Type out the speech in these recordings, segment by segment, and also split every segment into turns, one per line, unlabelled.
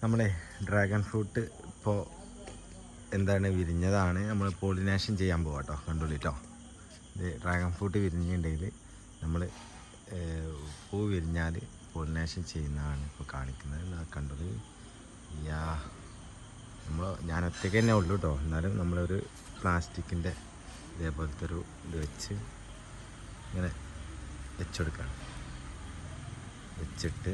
നമ്മുടെ dragon fruit ഇപ്പോൾ എന്താണ് വിരിഞ്ഞതാണ് നമ്മൾ പോളിനേഷൻ ചെയ്യാൻ പോകാം കേട്ടോ കണ്ടുള്ളിട്ടോ ഇത് ഡ്രാഗൺ ഫ്രൂട്ട് വിരിഞ്ഞിട്ടുണ്ടെങ്കിൽ നമ്മൾ പൂ വിരിഞ്ഞാൽ പോളിനേഷൻ ചെയ്യുന്നതാണ് ഇപ്പോൾ കാണിക്കുന്നത് കണ്ടത് യാ നമ്മൾ ഞാൻ ഒറ്റയ്ക്ക് തന്നെ ഉള്ളൂ കേട്ടോ എന്നാലും നമ്മളൊരു പ്ലാസ്റ്റിക്കിൻ്റെ ഇതേപോലത്തെ ഒരു ഇത് വെച്ച് ഇങ്ങനെ വെച്ചെടുക്കണം വെച്ചിട്ട്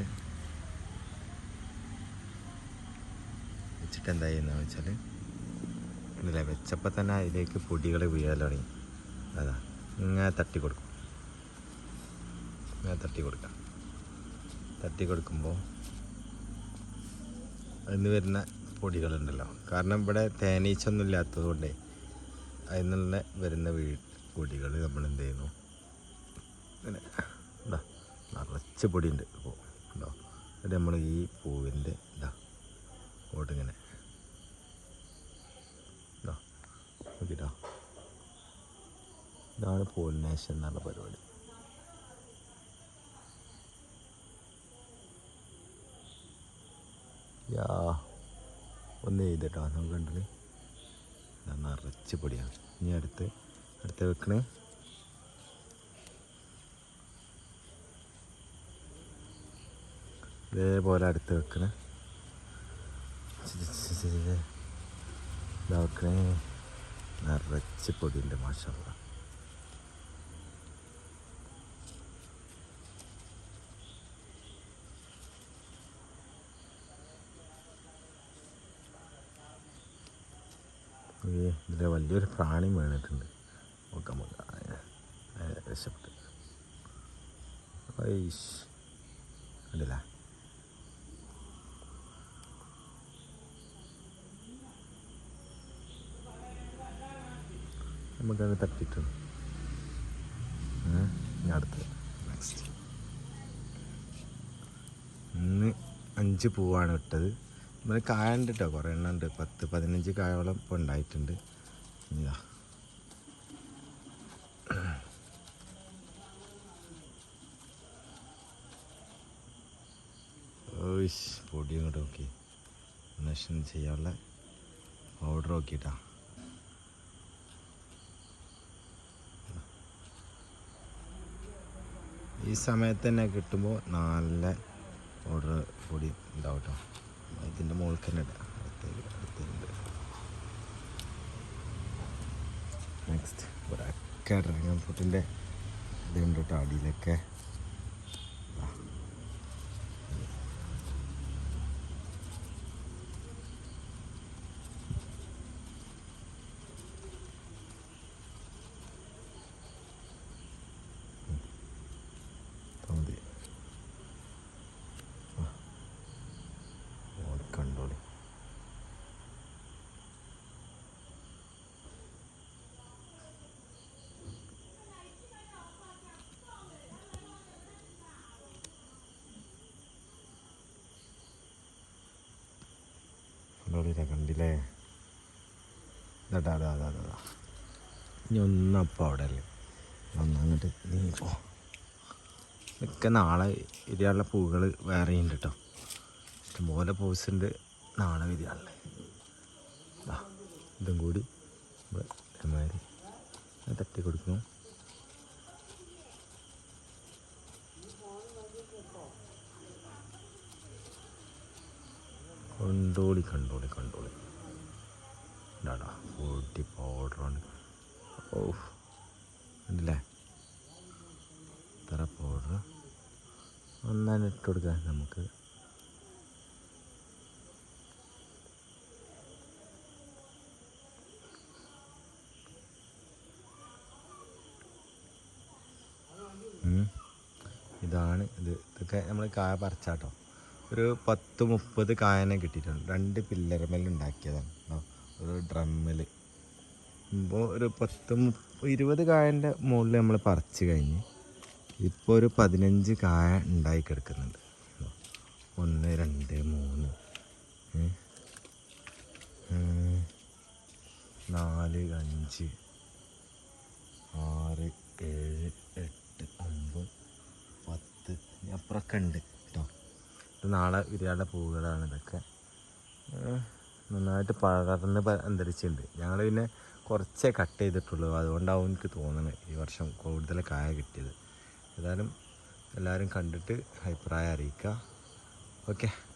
വെച്ചിട്ട് എന്താ ചെയ്യുന്നത് വെച്ചാൽ ഇല്ല വെച്ചപ്പോൾ തന്നെ അതിലേക്ക് പൊടികൾ വീഴാൻ തുടങ്ങി അതാ ഇങ്ങനെ തട്ടി കൊടുക്കും ഇങ്ങനെ തട്ടി കൊടുക്കാം തട്ടി കൊടുക്കുമ്പോൾ അതിന് വരുന്ന പൊടികളുണ്ടല്ലോ കാരണം ഇവിടെ തേനീച്ചൊന്നും ഇല്ലാത്തതുകൊണ്ട് അതിൽ നിന്ന് വരുന്ന വീ പൊടികൾ നമ്മൾ എന്ത് ചെയ്യുന്നു ഇങ്ങനെ ഇതാ നിറച്ച് പൊടിയുണ്ട് ഇപ്പോൾ ഉണ്ടോ അത് നമ്മൾ ഈ പൂവിൻ്റെ ഇതാ ഓട്ടിങ്ങനെ ഇതാണ് പോളിനേഷൻ എന്നുള്ള പരിപാടി യാ ഒന്ന് ചെയ്തിട്ടോ നമുക്ക് കണ്ടത് നിറച്ച് പൊടിയാണ് ഇനി അടുത്ത് അടുത്ത് വെക്കണേ ഇതേപോലെ അടുത്ത് വെക്കണേ വെക്കണേ നിറച്ച് പൊടിയുണ്ട് മാഷാ ഇതിലെ വലിയൊരു പ്രാണി വീണിട്ടുണ്ട് നമുക്ക് നമുക്ക് രക്ഷപ്പെട്ട് ഐഷ് കണ്ടില്ല നമുക്കത് ഇനി അടുത്ത് നെക്സ്റ്റ് ഇന്ന് അഞ്ച് പൂവാണ് ഇട്ടത് നമ്മൾ കായ ഉണ്ട് കേട്ടോ കുറേ എണ്ണം ഉണ്ട് പത്ത് പതിനഞ്ച് കായോളം ഇപ്പോൾ ഉണ്ടായിട്ടുണ്ട് ഇതാ ഓയ്സ് പൊടി ഇങ്ങോട്ട് നോക്കി നഷൻ ചെയ്യാനുള്ള ഓർഡർ നോക്കിട്ടാ ഈ സമയത്ത് തന്നെ കിട്ടുമ്പോൾ നല്ല ഓർഡർ പൊടി ഉണ്ടാവട്ടോ ഇതിൻ്റെ മുകളിൽ തന്നെ ഇടാം അടുത്തേക്ക് അടുത്തേക്കുണ്ട് നെക്സ്റ്റ് ഒരൊക്കെ ഡ്രാഗൺ ഫ്രൂട്ടിൻ്റെ ഇതുണ്ട് കേട്ടോ അടിയിലൊക്കെ ഇതാ അതാ അതാ അതാ ഇനി അവിടെ അല്ലേ നീ നീങ്ങോ നാളെ വിരിയാനുള്ള പൂവുകൾ വേറെ ഉണ്ട് കേട്ടോ ഇഷ്ടംപോലെ പൂസ് ഉണ്ട് നാളെ വിരിയാനുള്ള ഇതും കൂടി നമ്മളെ തട്ടി കൊടുക്കും കണ്ടോളി കണ്ടോളി കണ്ടോളി കൂട്ടി പൗഡർ ഓഫ് ഉണ്ടല്ലേ ഇത്ര പൗഡർ ഒന്നാണ് ഇട്ട് കൊടുക്കാം നമുക്ക് ഇതാണ് ഇത് ഇതൊക്കെ നമ്മൾ കായ പറിച്ചാട്ടോ ഒരു പത്ത് മുപ്പത് കായനെ കിട്ടിയിട്ടുണ്ട് രണ്ട് പില്ലർമേൽ ഉണ്ടാക്കിയതാണ് ഒരു ഡ്രമ്മിൽ ഇപ്പോൾ ഒരു പത്ത് ഇരുപത് കായൻ്റെ മുകളിൽ നമ്മൾ പറിച്ച് കഴിഞ്ഞ് ഇപ്പോൾ ഒരു പതിനഞ്ച് കായ ഉണ്ടായി കിടക്കുന്നുണ്ട് ഒന്ന് രണ്ട് മൂന്ന് നാല് അഞ്ച് ആറ് ഏഴ് എട്ട് ഒമ്പത് പത്ത് അപ്പുറമൊക്കെ ഉണ്ട് കേട്ടോ ഇത് നാളെ വിരാള പൂവുകളാണ് ഇതൊക്കെ നന്നായിട്ട് പകർന്ന് അന്തരിച്ചിട്ടുണ്ട് ഞങ്ങൾ പിന്നെ കുറച്ചേ കട്ട് ചെയ്തിട്ടുള്ളൂ അതുകൊണ്ടാവും എനിക്ക് തോന്നുന്നത് ഈ വർഷം കൂടുതൽ കായ കിട്ടിയത് ഏതായാലും എല്ലാവരും കണ്ടിട്ട് അഭിപ്രായം അറിയിക്കുക ഓക്കെ